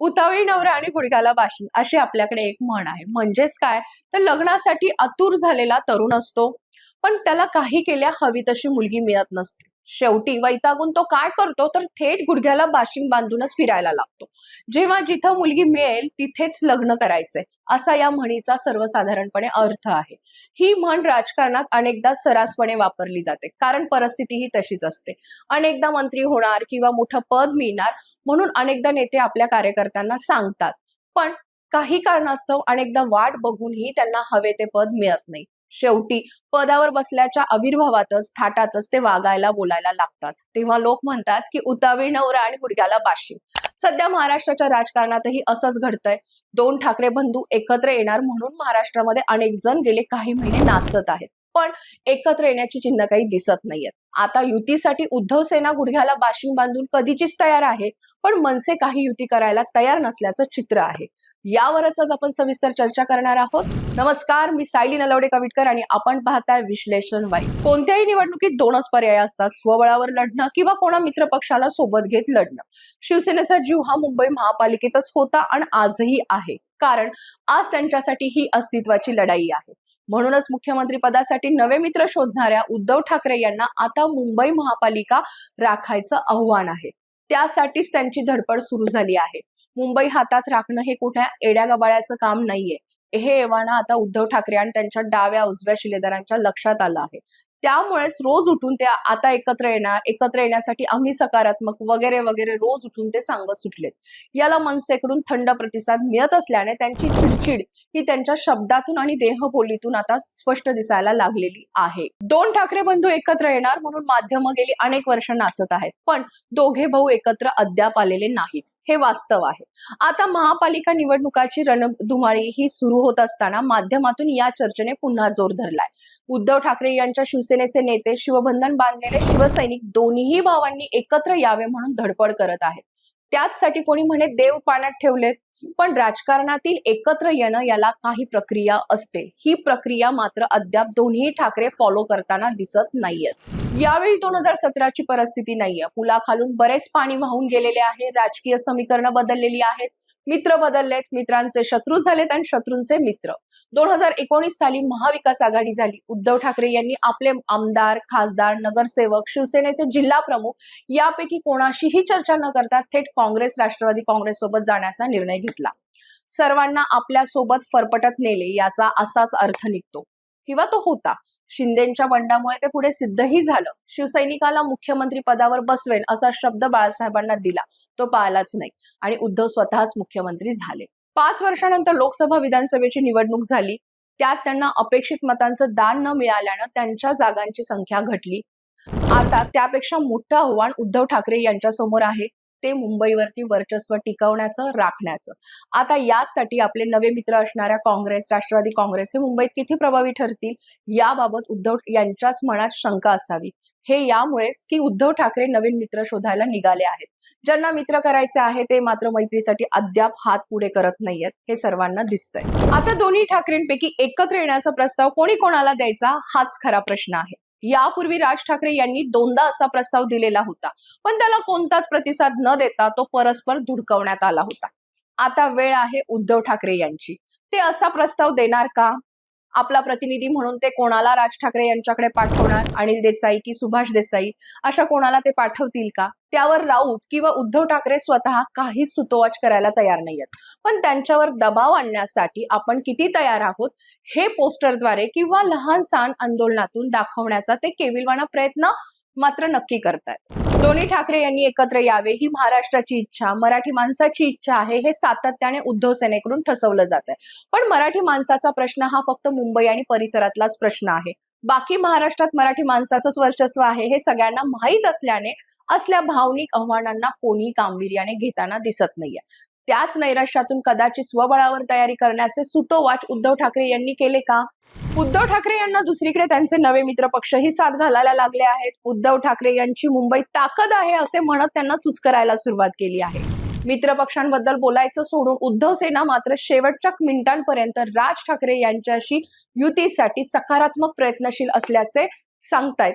उतावी नवरा आणि गुडघ्याला बाशी अशी आपल्याकडे एक म्हण आहे. म्हणजेच काय? तर लग्नासाठी आतुर झालेला तरुण असतो. पण त्याला काही केल्या हवी तशी मुलगी मिळत नसते. शेवटी वैतागून तो काय करतो? तर थेट गुडघ्याला बाशिंग बांधूनच फिरायला लागतो. जेव्हा जिथं मुलगी मिळेल तिथेच लग्न करायचंय असा या म्हणीचा सर्वसाधारणपणे अर्थ आहे. ही म्हण राजकारणात अनेकदा सरासपणे वापरली जाते. कारण परिस्थिती ही तशीच असते. अनेकदा मंत्री होणार किंवा मोठं पद मिळणार म्हणून अनेकदा नेते आपल्या कार्यकर्त्यांना सांगतात. पण काही कारणास्तव अनेकदा वाट बघूनही त्यांना हवे ते पद मिळत नाही. शेवटी पदावर बसल्याच्या आविर्भावातच थाटातच ते वागायला बोलायला लागतात. तेव्हा लोक म्हणतात की उतावी नवरा आणि गुडघ्याला बाशी. सध्या महाराष्ट्राच्या राजकारणातही असंच घडतंय. दोन ठाकरे बंधू एकत्र येणार म्हणून महाराष्ट्रामध्ये अनेक जण गेले काही महिने नाचत आहेत. पण एकत्र येण्याची चिन्ह काही दिसत नाहीयेत. आता युतीसाठी उद्धव सेना गुडघ्याला बाशिंग बांधून कधीचीच तयार आहे पण मनसे काही युती करायला तयार नसल्याचं चित्र आहे. यावरच आज आपण सविस्तर चर्चा करणार आहोत. नमस्कार मी सायली नलवडे कविटकर आणि आपण पाहताय विश्लेषण वाई. कोणत्याही निवडणुकीत दोनच पर्याय असतात स्वबळावर लढणं किंवा कोणा मित्र पक्षाला सोबत घेत लढणं. शिवसेनेचा जीव हा मुंबई महापालिकेतच होता आणि आजही आहे. कारण आज त्यांच्यासाठी ही अस्तित्वाची लढाई आहे. म्हणूनच मुख्यमंत्री पदासाठी नवे मित्र शोधणाऱ्या उद्धव ठाकरे यांना आता मुंबई महापालिका राखायचं आव्हान आहे. त्यासाठीच त्यांची धडपड सुरू झाली आहे. मुंबई हातात राखणं हे कुठे एड्या गबाळ्याचं काम नाहीये. हे एव्हाना आता उद्धव ठाकरे आणि त्यांच्या डाव्या उजव्या शिलेदारांच्या लक्षात आलं आहे. त्यामुळेच रोज उठून ते आता एकत्र येणार एकत्र येण्यासाठी आम्ही सकारात्मक वगैरे वगैरे रोज उठून ते सांगत सुटलेत. याला मनसेकडून थंड प्रतिसाद मिळत असल्याने त्यांची चिडचिड ही त्यांच्या शब्दातून आणि देहबोलीतून आता स्पष्ट दिसायला लागलेली आहे. दोन ठाकरे बंधू एकत्र येणार म्हणून माध्यमं गेली अनेक वर्ष नाचत आहेत पण दोघे भाऊ एकत्र अद्याप आलेले नाहीत. हे वास्तव आहे. आता महापालिका निवडणुकाची रणधुमाळी ही सुरू होत असताना माध्यमातून या चर्चेने पुन्हा जोर धरलाय. उद्धव ठाकरे यांच्या शिवसेनेचे नेते शिवबंधन बांधलेले शिवसैनिक दोन्हीही भावांनी एकत्र यावे म्हणून धडपड करत आहेत. त्याचसाठी कोणी म्हणे देव पाण्यात ठेवलेत. पण राजकारणातील एकत्र येणं याला काही प्रक्रिया असते. ही प्रक्रिया मात्र अद्याप दोन्ही ठाकरे फॉलो करताना दिसत नाहीयेत. यावेळी दोन हजार सतराची परिस्थिती नाहीये. पुलाखालून बरेच पाणी वाहून गेलेले आहे. राजकीय समीकरणं बदललेली आहेत. मित्र बदललेत मित्रांचे शत्रू झालेत आणि शत्रूंचे मित्र. दोन हजार एकोणीस साली महाविकास आघाडी झाली. उद्धव ठाकरे यांनी आपले आमदार खासदार नगरसेवक शिवसेनेचे जिल्हा प्रमुख यापैकी कोणाशीही चर्चा न करता थेट काँग्रेस राष्ट्रवादी काँग्रेस सोबत जाण्याचा निर्णय घेतला. सर्वांना आपल्यासोबत फरफटत नेले याचा असाच अर्थ निघतो. किंवा तो होता. शिंदेच्या बंडामुळे ते पुढे सिद्धही झालं. शिवसैनिकाला मुख्यमंत्री पदावर बसवेन असा शब्द बाळासाहेबांना दिला. तो पाळलाच नाही. आणि उद्धव स्वतःच मुख्यमंत्री झाले. पाच वर्षानंतर लोकसभा विधानसभेची निवडणूक झाली. त्यात त्यांना अपेक्षित मतांचं दान न मिळाल्यानं त्यांच्या जागांची संख्या घटली. आता त्यापेक्षा मोठं आव्हान उद्धव ठाकरे यांच्या समोर आहे. ते मुंबईवरती वर्चस्व टिकवण्याचं राखण्याचं. आता यासाठी आपले नवे मित्र असणाऱ्या काँग्रेस राष्ट्रवादी काँग्रेस हे मुंबईत किती प्रभावी ठरतील? याबाबत उद्धव यांच्याच मनात शंका असावी. हे यामुळेच की उद्धव ठाकरे नवीन मित्र शोधायला निघाले आहेत. ज्यांना मित्र करायचे आहे ते मात्र मैत्रीसाठी अद्याप हात पुढे करत नाहीयेत हे सर्वांना दिसतंय. आता दोन्ही ठाकरेंपैकी एकत्र येण्याचा प्रस्ताव कोणी कोणाला द्यायचा हाच खरा प्रश्न आहे. यापूर्वी राज ठाकरे यांनी दोनदा असा प्रस्ताव दिलेला होता पण त्याला कोणताच प्रतिसाद न देता तो परस्पर धुडकवण्यात आला होता. आता वेळ आहे उद्धव ठाकरे यांची. ते असा प्रस्ताव देणार का? आपला प्रतिनिधी म्हणून ते कोणाला राज ठाकरे यांच्याकडे पाठवणार? अनिल देसाई की सुभाष देसाई? अशा कोणाला ते पाठवतील का? त्यावर राऊत किंवा उद्धव ठाकरे स्वतः काहीच सुतोवाच करायला तयार नाहीयेत. पण त्यांच्यावर दबाव आणण्यासाठी आपण किती तयार आहोत हे पोस्टरद्वारे किंवा लहान सहान आंदोलनातून दाखवण्याचा ते केविलवाना प्रयत्न मात्र नक्की करतायत. दोन्ही ठाकरे यांनी एकत्र यावे ही महाराष्ट्राची इच्छा मराठी माणसाची इच्छा आहे हे सातत्याने उद्धव सेनेकडून ठसवलं जात आहे पण मराठी माणसाचा प्रश्न हा फक्त मुंबई आणि परिसरातलाच प्रश्न आहे. बाकी महाराष्ट्रात मराठी माणसाचंच वर्चस्व आहे हे सगळ्यांना माहीत असल्याने असल्या भावनिक आव्हानांना कोणी गांभीर्याने घेताना दिसत नाहीये. त्याच नैराश्यातून कदाचित स्वबळावर तयारी करण्याचे सुतोवाच उद्धव ठाकरे यांनी केले का? उद्धव ठाकरे यांना दुसरीकडे त्यांचे नवे मित्र पक्षही साथ घालायला लागले आहेत. उद्धव ठाकरे यांची मुंबईत ताकद आहे असे म्हणत त्यांना चुचकरायला सुरुवात केली आहे. मित्र पक्षांबद्दल बोलायचं सोडून उद्धव सेना मात्र शेवटच्या मिनिटांपर्यंत राज ठाकरे यांच्याशी युतीसाठी सकारात्मक प्रयत्नशील असल्याचे सांगतायत.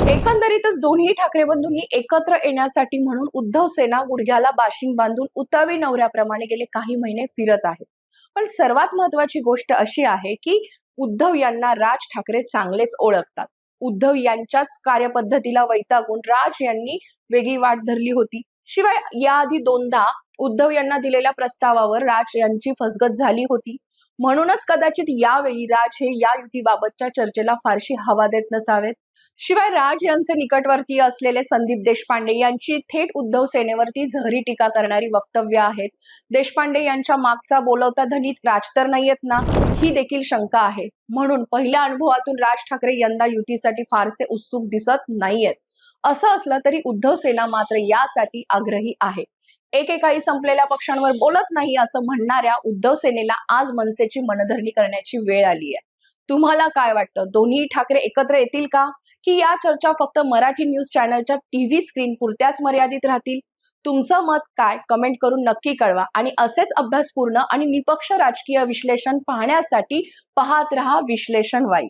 एकंदरीतच दोन्ही ठाकरे बंधूंनी एकत्र येण्यासाठी म्हणून उद्धव सेना गुडघ्याला बाशिंग बांधून उतावी नवऱ्याप्रमाणे गेले काही महिने फिरत आहेत. पण सर्वात महत्वाची गोष्ट अशी आहे की उद्धव यांना राज ठाकरे चांगलेच ओळखतात. उद्धव यांच्याच कार्यपद्धतीला वैतागून राज यांनी वेगळी वाट धरली होती. शिवाय याआधी दोनदा उद्धव यांना दिलेल्या प्रस्तावावर राज यांची फसगत झाली होती. म्हणूनच कदाचित यावेळी राज हे या युतीबाबतच्या चर्चेला फारशी हवा देत नसावेत. शिवाय राज यांचे निकटवर्तीय असलेले संदीप देशपांडे यांची थेट उद्धव सेनेवरती झहरी टीका करणारी वक्तव्य आहेत. देशपांडे यांच्या मागचा बोलवता धनीत राज तर नाहीयेत ना? ही देखील शंका आहे. म्हणून पहिल्या अनुभवातून राज ठाकरे यंदा युतीसाठी फारसे उत्सुक दिसत नाहीयेत. असं असलं तरी उद्धव सेना मात्र यासाठी आग्रही आहे. एकेकाळी संपलेल्या पक्षांवर बोलत नाही असं म्हणणाऱ्या उद्धव सेनेला आज मनसेची मनधरणी करण्याची वेळ आली आहे तुम्हाला काय वाटतं? दोन्ही ठाकरे एकत्र येतील का? की या चर्चा फक्त मराठी न्यूज चॅनलच्या टीव्ही स्क्रीन पुरत्याच मर्यादित राहतील? तुमचं मत काय? कमेंट करून नक्की कळवा आणि असेच अभ्यासपूर्ण आणि निपक्ष राजकीय विश्लेषण पाहण्यासाठी पाहत रहा विश्लेषण वाई